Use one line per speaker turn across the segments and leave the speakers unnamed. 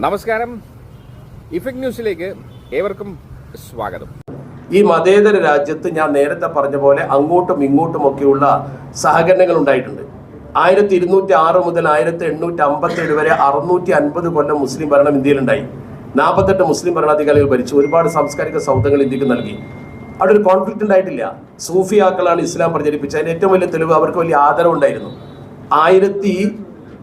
നമസ്കാരം. ഇഫക്ട് ന്യൂസിലേക്ക് ഏവർക്കും സ്വാഗതം.
ഈ മതേതര രാജ്യത്ത് ഞാൻ നേരത്തെ പറഞ്ഞ പോലെ അങ്ങോട്ടും ഇങ്ങോട്ടും ഒക്കെയുള്ള സഹകരണങ്ങൾ ഉണ്ടായിട്ടുണ്ട്. ആയിരത്തി ഇരുന്നൂറ്റി ആറ് മുതൽ ആയിരത്തി എണ്ണൂറ്റി അമ്പത്തി ഏഴ് വരെ അറുന്നൂറ്റി അൻപത് കൊല്ലം മുസ്ലിം ഭരണം ഇന്ത്യയിലുണ്ടായി. നാൽപ്പത്തെട്ട് മുസ്ലിം ഭരണാധികാരികൾ ഭരിച്ചു. ഒരുപാട് സാംസ്കാരിക സൗധങ്ങൾ ഇന്ത്യയ്ക്ക് നൽകി. അവിടെ ഒരു കോൺഫ്ലിക്റ്റ് ഉണ്ടായിട്ടില്ല. സൂഫിയാക്കളാണ് ഇസ്ലാം പ്രചരിപ്പിച്ചത്. അതിന് ഏറ്റവും വലിയ തെളിവ് അവർക്ക് വലിയ ആദരവുണ്ടായിരുന്നു. ആയിരത്തി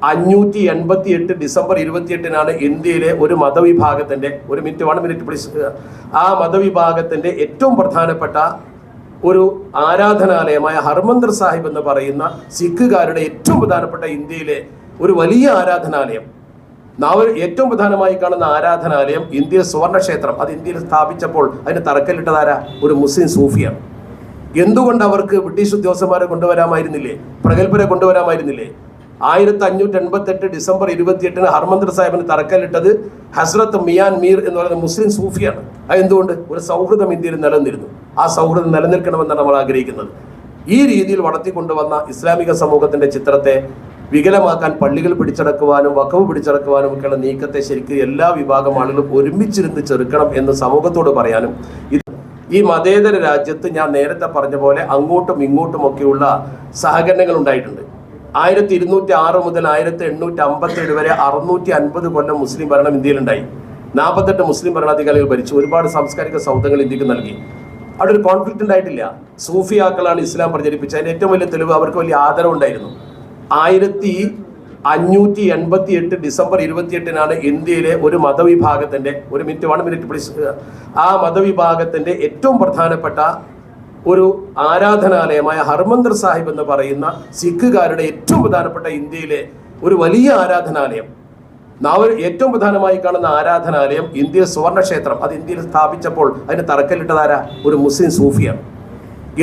അഞ്ഞൂറ്റി എൺപത്തി എട്ട് ഡിസംബർ ഇരുപത്തിയെട്ടിനാണ് ഇന്ത്യയിലെ ഒരു മതവിഭാഗത്തിന്റെ ഒരു മിനിറ്റ് വൺ മിനിറ്റ് പ്ലീസ് ആ മതവിഭാഗത്തിന്റെ ഏറ്റവും പ്രധാനപ്പെട്ട ഒരു ആരാധനാലയമായ ഹർമന്ദർ സാഹിബ് എന്ന് പറയുന്ന സിഖുകാരുടെ ഏറ്റവും പ്രധാനപ്പെട്ട ഇന്ത്യയിലെ ഒരു വലിയ ആരാധനാലയം. നാവ് ഏറ്റവും പ്രധാനമായി കാണുന്ന ആരാധനാലയം ഇന്ത്യയിലെ സുവർണക്ഷേത്രം. അത് ഇന്ത്യയിൽ സ്ഥാപിച്ചപ്പോൾ അതിന് തറക്കല്ലിട്ടതാര? ഒരു മുസ്ലിം സൂഫിയാണ്. എന്തുകൊണ്ട് അവർക്ക് ബ്രിട്ടീഷ് ഉദ്യോഗസ്ഥന്മാരെ കൊണ്ടുവരാമായിരുന്നില്ലേ? പ്രഗത്ഭരെ കൊണ്ടുവരാമായിരുന്നില്ലേ? ആയിരത്തി അഞ്ഞൂറ്റി എൺപത്തി എട്ട് ഡിസംബർ ഇരുപത്തിയെട്ടിന് ഹർമന്ദർ സാഹിബിന് തറക്കല്ലിട്ടത് ഹസ്രത്ത് മിയാൻ മീർ എന്ന് പറയുന്ന മുസ്ലിം സൂഫിയാണ്. അതെന്തുകൊണ്ട് ഒരു സൗഹൃദം ഇന്ത്യയിൽ നിലനിന്നിരുന്നു. ആ സൗഹൃദം നിലനിൽക്കണമെന്നാണ് നമ്മൾ ആഗ്രഹിക്കുന്നത്. ഈ രീതിയിൽ വളർത്തിക്കൊണ്ടുവന്ന ഇസ്ലാമിക സമൂഹത്തിന്റെ ചിത്രത്തെ വികലമാക്കാൻ പള്ളികൾ പിടിച്ചടക്കുവാനും വക്കവ് പിടിച്ചടക്കുവാനും ഒക്കെയുള്ള നീക്കത്തെ ശരിക്കും എല്ലാ വിഭാഗം ആളുകളും ഒരുമിച്ചിരുന്ന് ചെറുക്കണം എന്ന് സമൂഹത്തോട് പറയാനും ഇത് ഈ മതേതര രാജ്യത്ത് ഞാൻ നേരത്തെ പറഞ്ഞ പോലെ അങ്ങോട്ടും ഇങ്ങോട്ടും ഒക്കെയുള്ള സഹകരണങ്ങൾ ഉണ്ടായിട്ടുണ്ട്. ആയിരത്തി ഇരുന്നൂറ്റി ആറ് മുതൽ ആയിരത്തി എണ്ണൂറ്റി അമ്പത്തി ഏഴ് വരെ അറുന്നൂറ്റി അൻപത് കൊല്ലം മുസ്ലിം ഭരണം ഇന്ത്യയിലുണ്ടായി. നാൽപ്പത്തെട്ട് മുസ്ലിം ഭരണാധികാരികൾ ഭരിച്ചു. ഒരുപാട് സാംസ്കാരിക സൗധങ്ങൾ ഇന്ത്യയ്ക്ക് നൽകി. അവിടെ ഒരു കോൺഫ്ലിക്റ്റ് ഉണ്ടായിട്ടില്ല. സൂഫിയാക്കളാണ് ഇസ്ലാം പ്രചരിപ്പിച്ചത്. അതിന് ഏറ്റവും വലിയ തെളിവ് അവർക്ക് വലിയ ആദരവുണ്ടായിരുന്നു ആയിരത്തി അഞ്ഞൂറ്റി എൺപത്തി എട്ട് ഡിസംബർ ഇരുപത്തിയെട്ടിനാണ് ഇന്ത്യയിലെ ഒരു മതവിഭാഗത്തിന്റെ ഒരു മിനിറ്റ് വൺ മിനിറ്റ് പ്ലീസ് ആ മതവിഭാഗത്തിന്റെ ഏറ്റവും പ്രധാനപ്പെട്ട ഒരു ആരാധനാലയമായ ഹർമന്ദർ സാഹിബ് എന്ന് പറയുന്ന സിഖുകാരുടെ ഏറ്റവും പ്രധാനപ്പെട്ട ഇന്ത്യയിലെ ഒരു വലിയ ആരാധനാലയം. നാവ് ഏറ്റവും പ്രധാനമായി കാണുന്ന ആരാധനാലയം ഇന്ത്യയിൽ സുവർണക്ഷേത്രം. അത് ഇന്ത്യയിൽ സ്ഥാപിച്ചപ്പോൾ അതിന് തറക്കല്ലിട്ടതാര? ഒരു മുസ്ലിം സൂഫിയാണ്.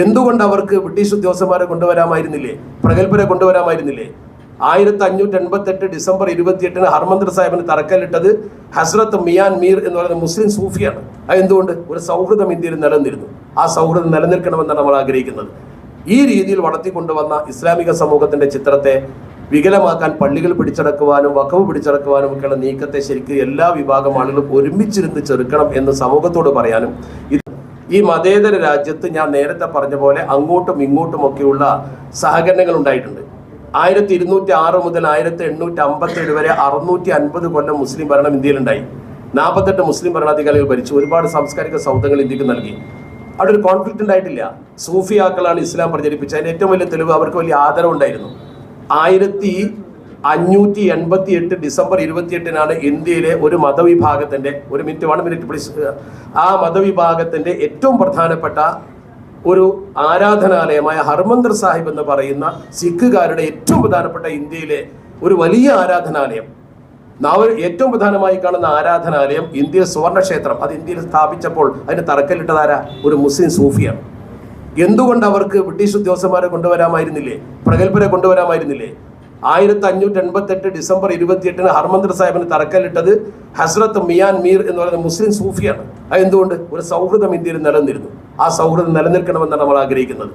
എന്തുകൊണ്ട് അവർക്ക് ബ്രിട്ടീഷ് ഉദ്യോഗസ്ഥന്മാരെ കൊണ്ടുവരാമായിരുന്നില്ലേ? പ്രഗത്ഭരെ കൊണ്ടുവരാമായിരുന്നില്ലേ? ആയിരത്തി അഞ്ഞൂറ്റി എൺപത്തി എട്ട് ഡിസംബർ ഇരുപത്തിയെട്ടിന് ഹർമന്ദർ സാഹിബിന് തറക്കല്ലിട്ടത് ഹസ്രത്ത് മിയാൻ മീർ എന്ന് പറയുന്ന മുസ്ലിം സൂഫിയാണ്. അത് എന്തുകൊണ്ട് ഒരു സൗഹൃദം ഇന്ത്യയിൽ നിലനിന്നിരുന്നു. ആ സൗഹൃദം നിലനിൽക്കണമെന്നാണ് നമ്മൾ ആഗ്രഹിക്കുന്നത്. ഈ രീതിയിൽ വളർത്തിക്കൊണ്ടുവന്ന ഇസ്ലാമിക സമൂഹത്തിന്റെ ചിത്രത്തെ വികലമാക്കാൻ പള്ളികൾ പിടിച്ചടക്കുവാനും വക്കവ് പിടിച്ചടക്കുവാനും ഒക്കെയുള്ള നീക്കത്തെ ശരിക്കും എല്ലാ വിഭാഗം ആളുകളും ഒരുമിച്ചിരുന്ന് ചെറുക്കണം എന്ന് സമൂഹത്തോട് പറയാനും ഇത് ഈ മതേതര രാജ്യത്ത് ഞാൻ നേരത്തെ പറഞ്ഞ പോലെ അങ്ങോട്ടും ഇങ്ങോട്ടും ഒക്കെയുള്ള സഹകരണങ്ങൾ ഉണ്ടായിട്ടുണ്ട്. ആയിരത്തി ഇരുന്നൂറ്റി ആറ് മുതൽ ആയിരത്തി എണ്ണൂറ്റി അമ്പത്തി ഏഴ് വരെ അറുന്നൂറ്റി അൻപത് കൊല്ലം മുസ്ലിം ഭരണം ഇന്ത്യയിലുണ്ടായി. നാൽപ്പത്തെട്ട് മുസ്ലിം ഭരണാധികാരികൾ ഭരിച്ചു. ഒരുപാട് സാംസ്കാരിക സൗധങ്ങൾ ഇന്ത്യയ്ക്ക് നൽകി. അവിടെ ഒരു കോൺഫ്ലിക്റ്റ് ഉണ്ടായിട്ടില്ല. സൂഫിയാക്കളാണ് ഇസ്ലാം പ്രചരിപ്പിച്ചത്. അതിന് ഏറ്റവും വലിയ തെളിവ് അവർക്ക് വലിയ ആദരവുണ്ടായിരുന്നു ആയിരത്തി അഞ്ഞൂറ്റി എൺപത്തി എട്ട് ഡിസംബർ ഇരുപത്തിയെട്ടിനാണ് ഇന്ത്യയിലെ ഒരു മതവിഭാഗത്തിന്റെ ഒരു മിനിറ്റ് വൺ മിനിറ്റ് പ്ലീസ് ആ മതവിഭാഗത്തിന്റെ ഏറ്റവും പ്രധാനപ്പെട്ട ഒരു ആരാധനാലയമായ ഹർമന്ദർ സാഹിബ് എന്ന് പറയുന്ന സിഖുകാരുടെ ഏറ്റവും പ്രധാനപ്പെട്ട ഇന്ത്യയിലെ ഒരു വലിയ ആരാധനാലയം. നാവ് ഏറ്റവും പ്രധാനമായി കാണുന്ന ആരാധനാലയം ഇന്ത്യയിൽ സുവർണക്ഷേത്രം. അത് ഇന്ത്യയിൽ സ്ഥാപിച്ചപ്പോൾ അതിന് തറക്കല്ലിട്ടതാര? ഒരു മുസ്ലിം സൂഫിയാണ്. എന്തുകൊണ്ട് അവർക്ക് ബ്രിട്ടീഷ് ഉദ്യോഗസ്ഥന്മാരെ കൊണ്ടുവരാമായിരുന്നില്ലേ? പ്രഗത്ഭരെ കൊണ്ടുവരാമായിരുന്നില്ലേ? ആയിരത്തി അഞ്ഞൂറ്റി എൺപത്തി എട്ട് ഡിസംബർ ഇരുപത്തിയെട്ടിന് ഹർമന്ദർ സാഹിബിന് തറക്കല്ലിട്ടത് ഹസ്രത്ത് മിയാൻ മീർ എന്ന് പറയുന്ന മുസ്ലിം സൂഫിയാണ്. അത് എന്തുകൊണ്ട് ഒരു സൗഹൃദം ഇന്ത്യയിൽ നിലനിന്നിരുന്നു. ആ സൗഹൃദം നിലനിൽക്കണമെന്നാണ് നമ്മൾ ആഗ്രഹിക്കുന്നത്.